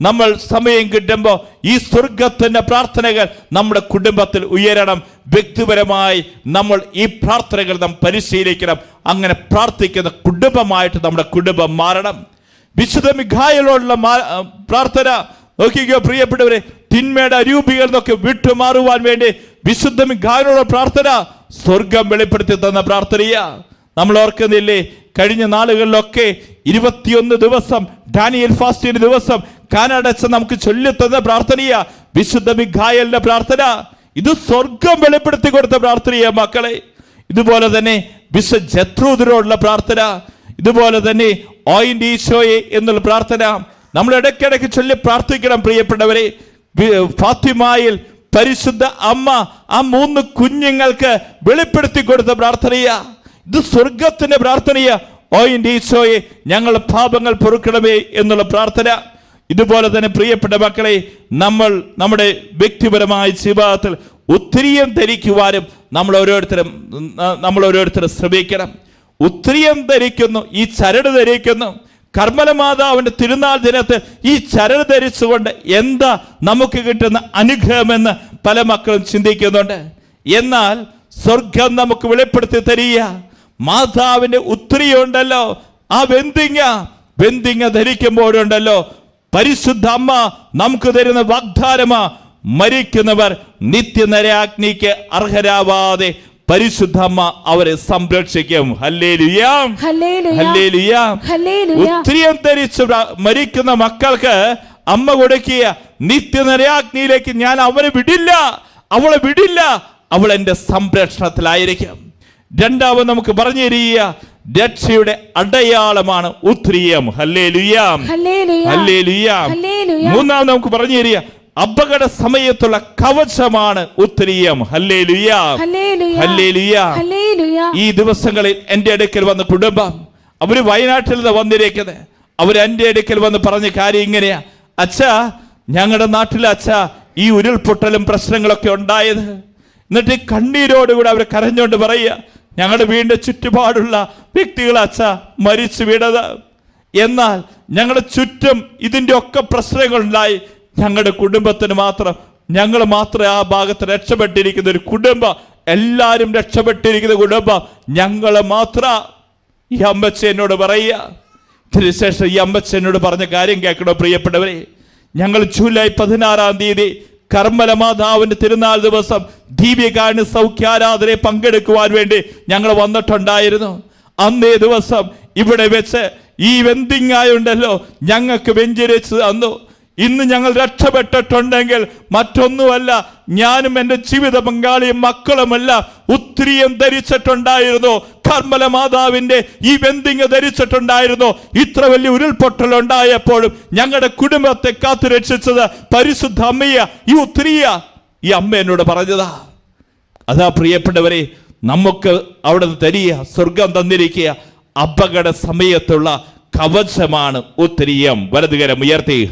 നമ്മൾ സമയം കിട്ടുമ്പോൾ ഈ സ്വർഗത്തിന്റെ പ്രാർത്ഥനകൾ നമ്മുടെ കുടുംബത്തിൽ ഉയരണം. വ്യക്തിപരമായി നമ്മൾ ഈ പ്രാർത്ഥനകൾ നാം പരിശീലിക്കണം. അങ്ങനെ പ്രാർത്ഥിക്കുന്ന കുടുംബമായിട്ട് നമ്മുടെ കുടുംബം മാറണം. വിശുദ്ധ മിഖായലോടുള്ള പ്രാർത്ഥന നോക്കിക്കോ പ്രിയപ്പെട്ടവരെ തിന്മയുടെ അരൂപികൾ എന്നൊക്കെ വിട്ടുമാറുവാൻ വേണ്ടി വിശുദ്ധ മിഖായലോടുള്ള പ്രാർത്ഥന സ്വർഗം വെളിപ്പെടുത്തി തന്ന പ്രാർത്ഥനയ നമ്മൾ ഓർക്കുന്നില്ലേ കഴിഞ്ഞ നാളുകളിലൊക്കെ ഇരുപത്തിയൊന്ന് ദിവസം ഡാനിയൽ ഫാസ്റ്റിന്റെ ദിവസം കാനഡച്ച് നമുക്ക് ചൊല്ലിത്തന്ന പ്രാർത്ഥനയാ വിശുദ്ധ മിഖായലിന്റെ പ്രാർത്ഥന. ഇത് സ്വർഗം വെളിപ്പെടുത്തി കൊടുത്ത പ്രാർത്ഥനയ മക്കളെ. ഇതുപോലെ തന്നെ വിശ ജത്രൂതിരോടുള്ള പ്രാർത്ഥന. ഇതുപോലെ തന്നെ ഓയിന്റ് ഈശോയെ എന്നുള്ള പ്രാർത്ഥന. നമ്മൾ ഇടയ്ക്കിടയ്ക്ക് ചൊല്ലി പ്രാർത്ഥിക്കണം പ്രിയപ്പെട്ടവരെ. ഫാത്തിമായിൽ പരിശുദ്ധ അമ്മ ആ മൂന്ന് കുഞ്ഞുങ്ങൾക്ക് വെളിപ്പെടുത്തി കൊടുത്ത പ്രാർത്ഥനയാ. ഇത് സ്വർഗത്തിന്റെ പ്രാർത്ഥനയാ. ഓ എന്റെ ഈശോയെ ഞങ്ങളുടെ പാപങ്ങൾ പൊറുക്കണമേ എന്നുള്ള പ്രാർത്ഥന. ഇതുപോലെ തന്നെ പ്രിയപ്പെട്ട മക്കളെ നമ്മൾ നമ്മുടെ വ്യക്തിപരമായ ജീവിതത്തിൽ ഒത്തിരിയും ധരിക്കുവാനും നമ്മൾ ഓരോരുത്തരും നമ്മൾ ഓരോരുത്തരും ശ്രമിക്കണം. ഒത്തിരിയും ധരിക്കുന്നു ഈ ചരട് ധരിക്കുന്നു. കർമ്മല മാതാവിന്റെ തിരുനാൾ ദിനത്തിൽ ഈ ചരൽ ധരിച്ചുകൊണ്ട് എന്താ നമുക്ക് കിട്ടുന്ന അനുഗ്രഹമെന്ന് പല മക്കളും ചിന്തിക്കുന്നുണ്ട്. എന്നാൽ സ്വർഗം നമുക്ക് വെളിപ്പെടുത്തി തരിക. മാതാവിന്റെ ഉത്തരിയുണ്ടല്ലോ ആ വെന്തിങ്ങ വെന്തിങ്ങ ധരിക്കുമ്പോഴുണ്ടല്ലോ. പരിശുദ്ധ അമ്മ നമുക്ക് തരുന്ന വാഗ്ദാനമാ മരിക്കുന്നവർ നിത്യനരാഗ്നിക്ക് അർഹരാവാതെ പരിശുദ്ധ അമ്മ അവരെ സംരക്ഷിക്കും. ഉത്തരിയം ധരിച്ച് മരിക്കുന്ന മക്കൾക്ക് അമ്മ കൊടുക്കിയ നിത്യനരയാഗ്നിയിലേക്ക് ഞാൻ അവരെ വിടില്ല. അവളെ വിടില്ല. അവൾ എന്റെ സംരക്ഷണത്തിലായിരിക്കും. രണ്ടാമത് നമുക്ക് പറഞ്ഞു തരിക രക്ഷയുടെ അടയാളമാണ് ഉത്രിയം. ഹല്ലേ ലുയാം മൂന്നാമത് നമുക്ക് പറഞ്ഞു തരിക അപകട സമയത്തുള്ള കവചമാണ് ഉത്തരീയം. ഈ ദിവസങ്ങളിൽ എന്റെ അടുക്കൽ വന്ന കുടുംബം അവർ വയനാട്ടിൽ നിന്ന് വന്നിരിക്കുന്നത്. അവർ എന്റെ അടുക്കൽ വന്ന് പറഞ്ഞ കാര്യം ഇങ്ങനെയാ. അച്ഛാ ഞങ്ങളുടെ നാട്ടിൽ അച്ഛാ ഈ ഉരുൾപൊട്ടലും പ്രശ്നങ്ങളൊക്കെ ഉണ്ടായത്. എന്നിട്ട് ഈ കണ്ണീരോടുകൂടെ അവർ കരഞ്ഞുകൊണ്ട് പറയുക ഞങ്ങളുടെ വീടിന്റെ ചുറ്റുപാടുള്ള വ്യക്തികൾ അച്ഛ മരിച്ചു വീണത് എന്നാൽ ഞങ്ങളുടെ ചുറ്റും ഇതിന്റെ ഒക്കെ പ്രശ്നങ്ങളുണ്ടായി. ഞങ്ങളുടെ കുടുംബത്തിന് മാത്രം. ഞങ്ങൾ മാത്രമേ ആ ഭാഗത്ത് രക്ഷപ്പെട്ടിരിക്കുന്ന ഒരു കുടുംബം എല്ലാവരും രക്ഷപ്പെട്ടിരിക്കുന്ന കുടുംബം ഞങ്ങൾ മാത്ര. ഈ അമ്മച്ച എന്നോട് പറയുക. ഇതിനുശേഷം ഈ അമ്മച്ച എന്നോട് പറഞ്ഞ കാര്യം കേൾക്കണോ പ്രിയപ്പെട്ടവരെ? ഞങ്ങൾ ജൂലൈ പതിനാറാം തീയതി കർമ്മല മാതാവിന്റെ തിരുനാൾ ദിവസം ദീപികാണ് സൗഖ്യാരാധനയെ പങ്കെടുക്കുവാൻ വേണ്ടി ഞങ്ങൾ വന്നിട്ടുണ്ടായിരുന്നു. അന്നേ ദിവസം ഇവിടെ വെച്ച് ഈ വെന്തിങ്ങായുണ്ടല്ലോ ഞങ്ങൾക്ക് വെഞ്ചരിച്ച് തന്നു. ഇന്ന് ഞങ്ങൾ രക്ഷപ്പെട്ടിട്ടുണ്ടെങ്കിൽ മറ്റൊന്നുമല്ല ഞാനും എന്റെ ജീവിത പങ്കാളിയും മക്കളുമല്ല ഒത്തിരിയും ധരിച്ചിട്ടുണ്ടായിരുന്നു കർമ്മല മാതാവിന്റെ ഈ വെന്തിങ് ധരിച്ചിട്ടുണ്ടായിരുന്നു ഇത്ര വലിയ ഉരുൾപൊട്ടൽ ഉണ്ടായപ്പോഴും ഞങ്ങളുടെ കുടുംബത്തെ കാത്തു രക്ഷിച്ചത് പരിശുദ്ധ അമ്മയ ഈ ഉത്തിരിയ ഈ അമ്മ എന്നോട് പറഞ്ഞതാ. അതാ പ്രിയപ്പെട്ടവരെ നമുക്ക് അവിടെ തരിക സ്വർഗം തന്നിരിക്കുക അപകട സമയത്തുള്ള കവചമാണ് ഉത്തരീയം. വലതുകരം ഉയർത്തി.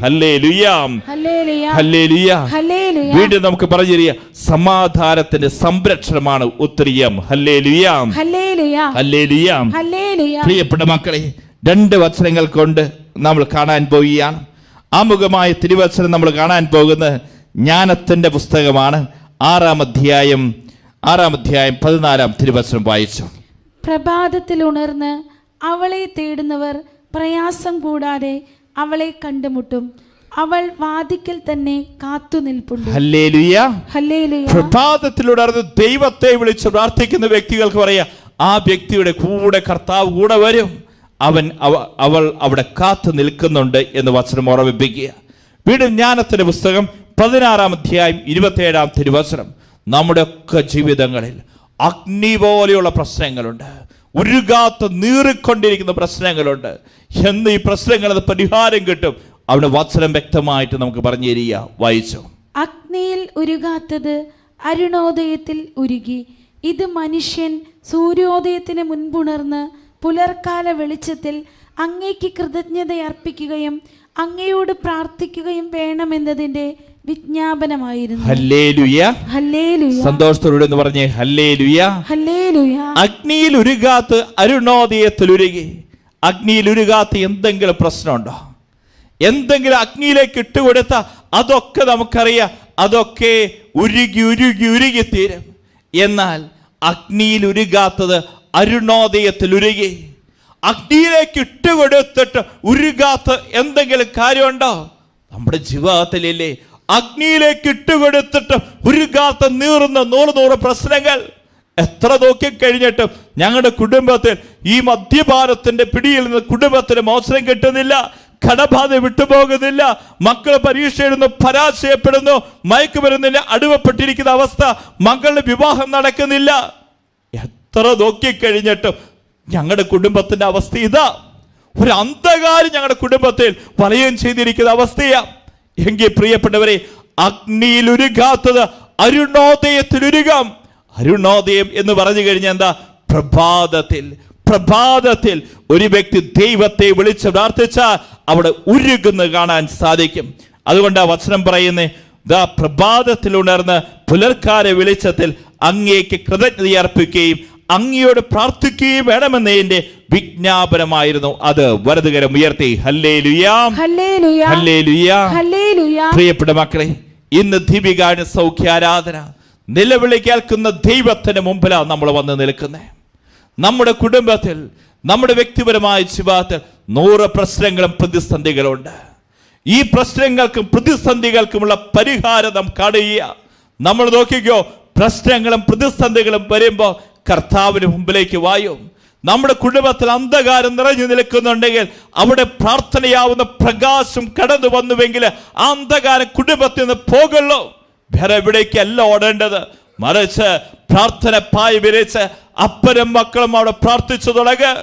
വീണ്ടും നമുക്ക് പറഞ്ഞു തരിക സമാധാനത്തിന്റെ സംരക്ഷണമാണ് ഉത്തരീയം. പ്രിയപ്പെട്ട മക്കളെ രണ്ട് വചനങ്ങൾ കൊണ്ട് നമ്മൾ കാണാൻ പോവുകയാണ്. ആമുഖമായ തിരുവചനം നമ്മൾ കാണാൻ പോകുന്നത് ജ്ഞാനത്തിന്റെ പുസ്തകമാണ്. ആറാം അധ്യായം ആറാം അധ്യായം പതിനാലാം തിരുവചനം വായിച്ചു. പ്രഭാതത്തിൽ ഉണർന്ന് അവളെ തേടുന്നവർ പ്രയാസം കൂടാതെ അവളെ കണ്ടുമുട്ടും. അവൾ വാതിക്കൽ തന്നെ കാത്തു നിൽപ്പുണ്ട്. ഹല്ലേലൂയ. ഹല്ലേലൂയ. പ്രഭാതത്തിലുടർന്ന് ദൈവത്തെ വിളിച്ച് പ്രാർത്ഥിക്കുന്ന വ്യക്തികൾക്ക് പറയാ ആ വ്യക്തിയുടെ കൂടെ കർത്താവ് കൂടെ വരും. അവൻ അവൾ അവിടെ കാത്തു നിൽക്കുന്നുണ്ട് എന്ന് വചനം ഓർമ്മിപ്പിക്കുക. വീണ്ടും ജ്ഞാനത്തിന്റെ പുസ്തകം പതിനാറാം അധ്യായം ഇരുപത്തിയേഴാം തിരുവചനം. നമ്മുടെയൊക്കെ ജീവിതങ്ങളിൽ അഗ്നി പോലെയുള്ള പ്രശ്നങ്ങളുണ്ട്. ഉരുകാത്ത നീറിക്കൊണ്ടിരിക്കുന്ന പ്രശ്നങ്ങളുണ്ട്. എന്ന് ഈ പ്രശ്നങ്ങളത് പരിഹാരം കിട്ടും. അവിടെ വത്സരം വ്യക്തമായിട്ട് നമുക്ക് പറഞ്ഞു തരിക വായിച്ചു. അഗ്നിയിൽ ഉരുകാത്തത് അരുണോദയത്തിൽ ഉരുകി. ഇത് മനുഷ്യൻ സൂര്യോദയത്തിന് മുൻപുണർന്ന് പുലർക്കാല വെളിച്ചത്തിൽ അങ്ങേക്ക് കൃതജ്ഞത അർപ്പിക്കുകയും അങ്ങയോട് പ്രാർത്ഥിക്കുകയും വേണമെന്നതിന്റെ വിജ്ഞാപനമായിരുന്നു. സന്തോഷത്തോടെ എന്ന് പറഞ്ഞേ അഗ്നിയിൽ ഉരുകാത്ത് അരുണോദയത്തിൽ ഉരുകി അഗ്നിയിൽ ഉരുകാത്ത എന്തെങ്കിലും പ്രശ്നമുണ്ടോ? എന്തെങ്കിലും അഗ്നിയിലേക്ക് ഇട്ടുകൊടുത്ത അതൊക്കെ നമുക്കറിയാം. അതൊക്കെ ഉരുകി ഉരുകി ഉരുകി തീരും. എന്നാൽ അഗ്നിയിൽ ഉരുകാത്തത് അരുണോദയത്തിൽ ഉരുകി അഗ്നിയിലേക്ക് ഇട്ടുകൊടുത്തിട്ട് ഉരുകാത്ത എന്തെങ്കിലും കാര്യമുണ്ടോ? നമ്മുടെ ജീവിതത്തിലില്ലേ അഗ്നിയിലേക്ക് ഇട്ടുകൊടുത്തിട്ട് ഉരുകാത്ത നീറുന്ന നൂറ് നൂറ് പ്രശ്നങ്ങൾ എത്ര നോക്കി കഴിഞ്ഞിട്ടും ഞങ്ങളുടെ കുടുംബത്തിൽ ഈ മദ്യപാനത്തിന്റെ പിടിയിൽ നിന്ന് കുടുംബത്തിന് മോശം കിട്ടുന്നില്ല കടബാധ വിട്ടുപോകുന്നില്ല മക്കൾ പരീക്ഷ എഴുതുന്നു പരാജയപ്പെടുന്നു മയക്കുമരുന്നിന് അടുവപ്പെട്ടിരിക്കുന്ന അവസ്ഥ മക്കളുടെ വിവാഹം നടക്കുന്നില്ല. എത്ര നോക്കി കഴിഞ്ഞിട്ടും ഞങ്ങളുടെ കുടുംബത്തിന്റെ അവസ്ഥ ഇതാ. ഒരു അന്ധകാരം ഞങ്ങളുടെ കുടുംബത്തിൽ വലയം ചെയ്തിരിക്കുന്ന അവസ്ഥയാ. എങ്കിൽ പ്രിയപ്പെട്ടവരെ അഗ്നിയിൽ ഉരുകാത്തത് അരുണോദയത്തിൽ ഉരുകാം. അരുണോദയം എന്ന് പറഞ്ഞു കഴിഞ്ഞാൽ എന്താ? പ്രഭാതത്തിൽ. പ്രഭാതത്തിൽ ഒരു വ്യക്തി ദൈവത്തെ വിളിച്ച് പ്രാർത്ഥിച്ചാൽ അവിടെ ഉരുകുന്നത് കാണാൻ സാധിക്കും. അതുകൊണ്ട് ആ വചനം പറയുന്നേ ദാ പ്രഭാതത്തിൽ ഉണർന്ന് പുലർക്കാരെ വെളിച്ചത്തിൽ അങ്ങേക്ക് കൃതജ്ഞത അർപ്പിക്കുകയും അങ്ങയോട് പ്രാർത്ഥിക്കുകയും വേണമെന്ന് എന്റെ വിജ്ഞാപനമായിരുന്നു. അത് വലതുകരം ഉയർത്തി. പ്രിയപ്പെട്ട മക്കളെ ഇന്ന് ദീപികാണ് സൗഖ്യാരാധന. നിലവിളി കേൾക്കുന്ന ദൈവത്തിന് മുമ്പിലാണ് നമ്മൾ വന്ന് നിൽക്കുന്നത് നമ്മുടെ കുടുംബത്തിൽ നമ്മുടെ വ്യക്തിപരമായ ജീവിതത്തിൽ നൂറ് പ്രശ്നങ്ങളും പ്രതിസന്ധികളുണ്ട്. ഈ പ്രശ്നങ്ങൾക്കും പ്രതിസന്ധികൾക്കുമുള്ള പരിഹാരം നാം കാണുക നമ്മൾ നോക്കിക്കോ പ്രശ്നങ്ങളും പ്രതിസന്ധികളും വരുമ്പോൾ കർത്താവിന് മുമ്പിലേക്ക് വായും. നമ്മുടെ കുടുംബത്തിൽ അന്ധകാരം നിറഞ്ഞു നിൽക്കുന്നുണ്ടെങ്കിൽ അവിടെ പ്രാർത്ഥനയാവുന്ന പ്രകാശം കടന്നു വന്നുവെങ്കിൽ ആ അന്ധകാരം കുടുംബത്തിൽ നിന്ന് പോകുള്ളൂ. വേറെ എവിടേക്കല്ല ഓടേണ്ടത്. മറിച്ച് പ്രാർത്ഥന പായി വിരിച്ച് അപ്പനും മക്കളും അവിടെ പ്രാർത്ഥിച്ചു തുടങ്ങ്.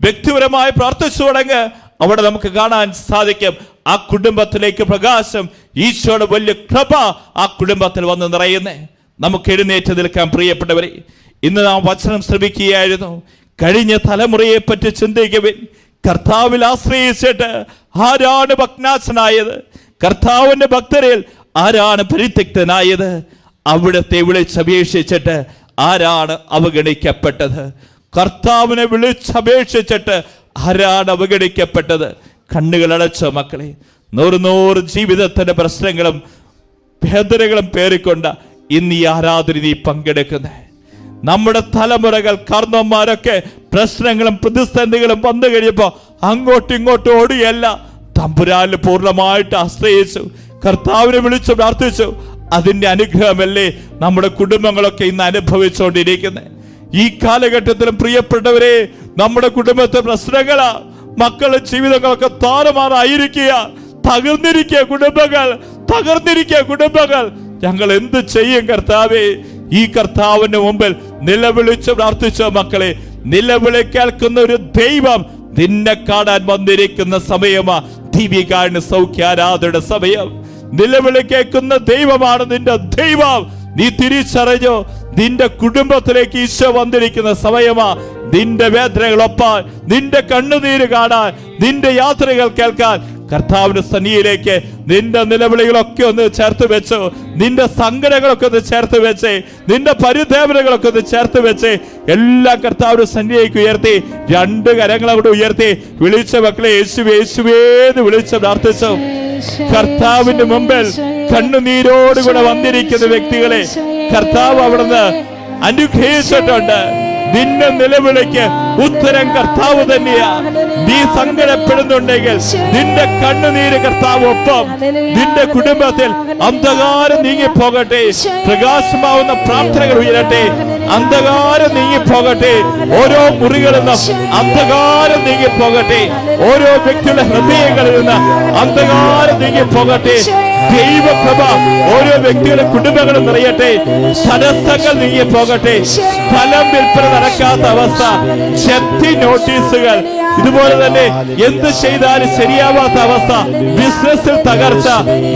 വ്യക്തിപരമായി പ്രാർത്ഥിച്ചു തുടങ്ങ്. അവിടെ നമുക്ക് കാണാൻ സാധിക്കും. ആ കുടുംബത്തിലേക്ക് പ്രകാശം ഈശോയുടെ വലിയ കൃപ ആ കുടുംബത്തിൽ വന്ന് നിറയുന്നേ. നമുക്ക് എഴുന്നേറ്റ് നിൽക്കാൻ പ്രിയപ്പെട്ടവരെ ഇന്ന് നാം വചനം ശ്രമിക്കുകയായിരുന്നു കഴിഞ്ഞ തലമുറയെ പറ്റി ചിന്തിക്കുവിൻ. കർത്താവിൽ ആശ്രയിച്ചിട്ട് ആരാണ് ഭഗ്നാശനായത് കർത്താവിന്റെ ഭക്തരിൽ ആരാണ് പരിത്യക്തനായത്? അവിടത്തെ വിളിച്ചപേക്ഷിച്ചിട്ട് ആരാണ് അവഗണിക്കപ്പെട്ടത്? കർത്താവിനെ വിളിച്ചപേക്ഷിച്ചിട്ട് ആരാണ് അവഗണിക്കപ്പെട്ടത്? കണ്ണുകൾ അടച്ച മക്കളെ നൂറ് നൂറ് ജീവിതത്തിന്റെ പ്രശ്നങ്ങളും വേദനകളും പേറിക്കൊണ്ട് ഇന്ന് ഈ ആരാധന നീ പങ്കെടുക്കുന്നത് നമ്മുടെ തലമുറകൾ കർണന്മാരൊക്കെ പ്രശ്നങ്ങളും പ്രതിസന്ധികളും വന്നു കഴിയുമ്പോൾ അങ്ങോട്ടും ഇങ്ങോട്ടും ഓടിയല്ല. തമ്പുരാനിൽ പൂർണമായിട്ട് ആശ്രയിച്ചു. കർത്താവിനെ വിളിച്ചു പ്രാർത്ഥിച്ചു. അതിന്റെ അനുഗ്രഹമല്ലേ നമ്മുടെ കുടുംബങ്ങളൊക്കെ ഇന്ന് അനുഭവിച്ചുകൊണ്ടിരിക്കുന്നത് ഈ കാലഘട്ടത്തിലും പ്രിയപ്പെട്ടവരെ നമ്മുടെ കുടുംബത്തെ പ്രശ്നങ്ങളാ മക്കളുടെ ജീവിതങ്ങളൊക്കെ താറുമാറായിരിക്കുക. തകർന്നിരിക്കുക കുടുംബങ്ങൾ തകർന്നിരിക്കുക കുടുംബങ്ങൾ. ഞങ്ങൾ എന്ത് ചെയ്യും കർത്താവേ? ഈ കർത്താവിന്റെ മുമ്പിൽ നിലവിളിച്ച് പ്രാർത്ഥിച്ച മക്കളെ നിലവിളി കേൾക്കുന്ന ഒരു ദൈവം നിന്നെ കാണാൻ വന്നിരിക്കുന്ന സമയമാ. ദീപികാരന് സൗഖ്യാരാധയുടെ സമയം. നിലവിളി കേൾക്കുന്ന ദൈവമാണ് നിന്റെ ദൈവം. നീ തിരിച്ചറിഞ്ഞോ നിന്റെ കുടുംബത്തിലേക്ക് ഈശോ വന്നിരിക്കുന്ന സമയമാ. നിന്റെ വേദനകളൊപ്പാൻ നിന്റെ കണ്ണുനീര് കാണാൻ നിന്റെ യാത്രകൾ കേൾക്കാൻ കർത്താവിന്റെ സന്നിയിലേക്ക് നിന്റെ നിലവിളികളൊക്കെ ഒന്ന് ചേർത്ത് വെച്ചു നിന്റെ സങ്കടങ്ങളൊക്കെ ഒന്ന് ചേർത്ത് വെച്ച് നിന്റെ പരിദേവനകളൊക്കെ ഒന്ന് ചേർത്ത് വെച്ച് എല്ലാ കർത്താവിന്റെ സന്നിയിലേക്ക് ഉയർത്തി രണ്ട് കരങ്ങൾ അവിടെ ഉയർത്തി വിളിച്ച മക്കളെ യേശുവേ യേശുവേന്ന് വിളിച്ച് പ്രാർത്ഥിച്ചു. കർത്താവിന്റെ മുമ്പിൽ കണ്ണുനീരോടുകൂടെ വന്നിരിക്കുന്ന വ്യക്തികളെ കർത്താവ് അവിടുന്ന് അനുഗ്രഹിച്ചിട്ടുണ്ട്. നിന്റെ നിലവിളിക്ക്. ഉത്തരം കർത്താവ് തന്നെയാ. നീ സങ്കടപ്പെടുന്നുണ്ടെങ്കിൽ നിന്റെ കണ്ണുനീര് കർത്താവ് ഒപ്പം. നിന്റെ കുടുംബത്തിൽ അന്ധകാരം നീങ്ങിപ്പോകട്ടെ. പ്രകാശമാവുന്ന പ്രാർത്ഥനകൾ ഉയരട്ടെ. അന്ധകാരം നീങ്ങിപ്പോകട്ടെ. ഓരോ മുറികളിൽ നിന്നും അന്ധകാരം നീങ്ങിപ്പോകട്ടെ. ഓരോ വ്യക്തിയുടെ ഹൃദയങ്ങളിൽ നിന്ന് അന്ധകാരം നീങ്ങിപ്പോകട്ടെ. ദൈവപ്രഭ ഓരോ വ്യക്തിയുടെ കുടുംബങ്ങളും നിറയട്ടെ. തടസ്സങ്ങൾ നീങ്ങി പോകട്ടെ സ്ഥലം വിൽപ്പന നടക്കാത്ത അവസ്ഥ ജപ്തി നോട്ടീസുകൾ ഇതുപോലെ തന്നെ എന്ത് ചെയ്താലും ശരിയാവാത്ത അവസ്ഥ ബിസിനസ്സിൽ തകർച്ച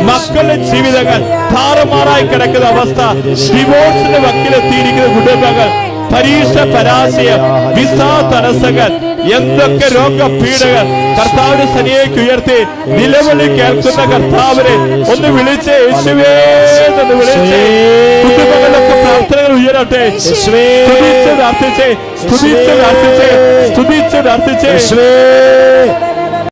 മക്കളുടെ ജീവിതങ്ങൾ താറുമാറായി കിടക്കുന്ന അവസ്ഥ ഡിവോഴ്സിന്റെ വക്കിലെത്തിയിരിക്കുന്ന കുടുംബങ്ങൾ പരീക്ഷ പരാജയം വിസാ തടസ്സങ്ങൾ എന്തൊക്കെ രോഗപീഠകൾ കർത്താവിന്റെ സനിയേക്ക് ഉയർത്തി നിലവിളി കേൾക്കുന്ന കർത്താവിനെ ഒന്ന് വിളിച്ച് യേശുവേ എന്ന് വിളിച്ച് കുടുംബങ്ങളിലൊക്കെ പ്രാർത്ഥനകൾ ഉയരട്ടെ. സ്തുതിച്ച് പ്രാർത്ഥിച്ച് സ്തുതിച്ച് പ്രാർത്ഥിച്ച് സ്തുതിച്ച് പ്രാർത്ഥിച്ച്.